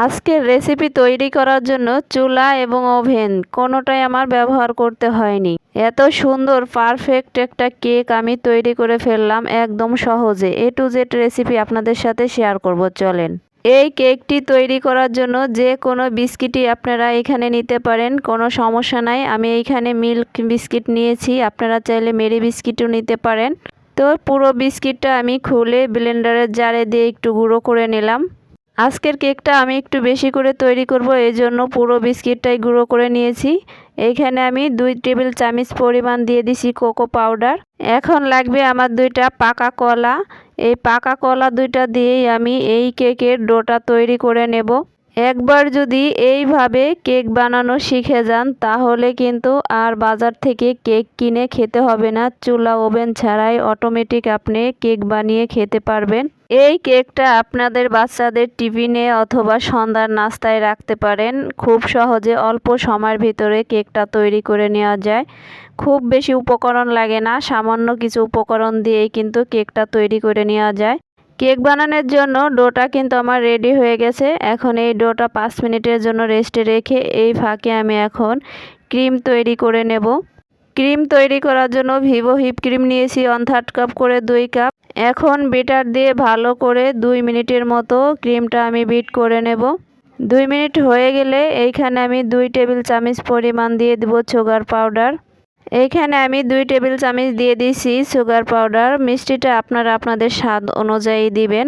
আজকের রেসিপি তৈরি করার জন্য চুলা এবং ওভেন কোনোটাই আমার ব্যবহার করতে হয়নি। এত সুন্দর পারফেক্ট একটা কেক আমি তৈরি করে ফেললাম একদম সহজে। এ টু জেড রেসিপি আপনাদের সাথে শেয়ার করব, চলেন। এই কেকটি তৈরি করার জন্য যে কোনো বিস্কিটই আপনারা এখানে নিতে পারেন, কোনো সমস্যা নাই। আমি এইখানে মিল্ক বিস্কিট নিয়েছি, আপনারা চাইলে মেরি বিস্কিটও নিতে পারেন। তো পুরো বিস্কিটটা আমি খুলে ব্লেন্ডারের জারে দিয়ে একটু গুঁড়ো করে নিলাম। আজকের কেকটা আমি একটু বেশি করে তৈরি করব এই জন্য পুরো বিস্কিটটাই গুঁড়ো করে নিয়েছি। এইখানে আমি দুই টেবিল চামচ পরিমাণ দিয়ে দিছি কোকো পাউডার। এখন লাগবে আমার দুইটা পাকা কলা। এই পাকা কলা দুইটা দিয়েই আমি এই কেকের ডোটা তৈরি করে নেব। একবার যদি এইভাবে কেক বানানো শিখে যান, তাহলে কিন্তু আর বাজার থেকে কেক কিনে খেতে হবে না। চুলা ওভেন ছাড়াই অটোমেটিক আপনি কেক বানিয়ে খেতে পারবেন। এই কেকটা আপনাদের বাচ্চাদের টিফিনে অথবা সন্ধ্যার নাস্তায় রাখতে পারেন। খুব সহজে অল্প সময়ের ভিতরে কেকটা তৈরি করে নেওয়া যায়। খুব বেশি উপকরণ লাগে না, সামান্য কিছু উপকরণ দিয়েই কিন্তু কেকটা তৈরি করে নেওয়া যায়। কেক বানানোর জন্য ডোটা কিন্তু আমার রেডি হয়ে গেছে। এখন এই ডোটা পাঁচ মিনিটের জন্য রেস্টে রেখে এই ফাঁকে আমি এখন ক্রিম তৈরি করে নেব। ক্রিম তৈরি করার জন্য ভিভো হিপ ক্রিম নিয়েছি ওয়ান থার্ড কাপ করে দুই কাপ এখন বিটার দিয়ে ভালো করে দুই মিনিটের মতো ক্রিমটা আমি বিট করে নেব। দুই মিনিট হয়ে গেলে এইখানে আমি দুই টেবিল চামচ পরিমাণ দিয়ে দেবো সুগার পাউডার এইখানে আমি দুই টেবিল চামচ দিয়ে দিছি সুগার পাউডার। মিষ্টিটা আপনারা আপনাদের স্বাদ অনুযায়ী দিবেন।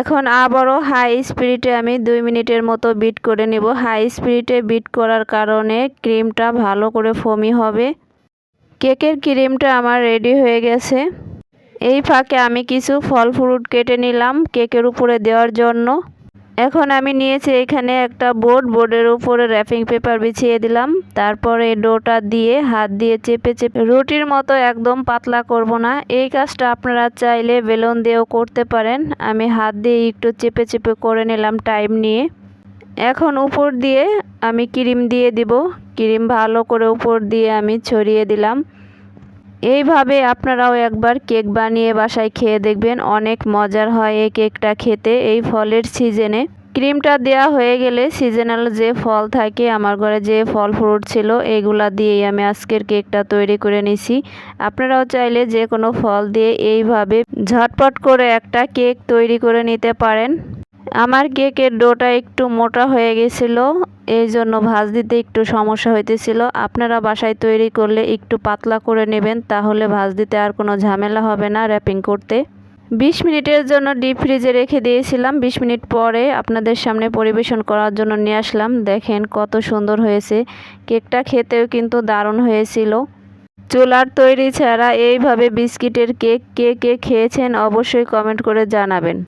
এখন আবারও হাই স্পিরিটে আমি দুই মিনিটের মতো বিট করে নেব। হাই স্পিরিটে বিট করার কারণে ক্রিমটা ভালো করে ফমি হবে। কেকের ক্রিমটা আমার রেডি হয়ে গেছে। এই ফাঁকে আমি কিছু ফল ফ্রুট কেটে নিলাম কেকের উপরে দেওয়ার জন্য। এখন আমি নিয়েছি এখানে একটা বোর্ড, বোর্ডের উপরে র্যাপিং পেপার বিছিয়ে দিলাম। তারপরে ডোটা দিয়ে, হাত দিয়ে চেপে চেপে, রুটির মতো একদম পাতলা করব না। এই কাজটা আপনারা চাইলে বেলুন দিয়েও করতে পারেন। আমি হাত দিয়ে একটু চেপে চেপে করে নিলাম টাইম নিয়ে। এখন উপর দিয়ে আমি ক্রিম দিয়ে দিব। ক্রিম ভালো করে উপর দিয়ে আমি ছড়িয়ে দিলাম। এইভাবে আপনারাও একবার কেক বানিয়ে বাসায় খেয়ে দেখবেন। অনেক মজার হয় এই কেকটা খেতে এই ফলের সিজনে। ক্রিমটা দেয়া হয়ে গেলে সিজনাল যে ফল থাকে, আমার ঘরে যে ফল ফ্রুট ছিল, এগুলা দিয়েই আমি আজকের কেকটা তৈরি করে নিছি। আপনারাও চাইলে যে কোনো ফল দিয়ে এইভাবে ঝটপট করে একটা কেক তৈরি করে নিতে পারেন। আমার কেকের ডোটা একটু মোটা হয়ে গেছিল, এই জন্য ভাজ দিতে একটু সমস্যা হইতেছিল। আপনারা বাসায় তৈরি করলে একটু পাতলা করে নেবেন, তাহলে ভাজ দিতে আর কোনো ঝামেলা হবে না র্যাপিং করতে। বিশ মিনিটের জন্য ডিপ ফ্রিজে রেখে দিয়েছিলাম। বিশ মিনিট পরে আপনাদের সামনে পরিবেশন করার জন্য নিয়ে আসলাম। দেখেন কত সুন্দর হয়েছে। কেকটা খেতেও কিন্তু দারুণ হয়েছিল। চুলার তৈরি ছাড়া এইভাবে বিস্কিটের কেক কে কে খেয়েছেন অবশ্যই কমেন্ট করে জানাবেন।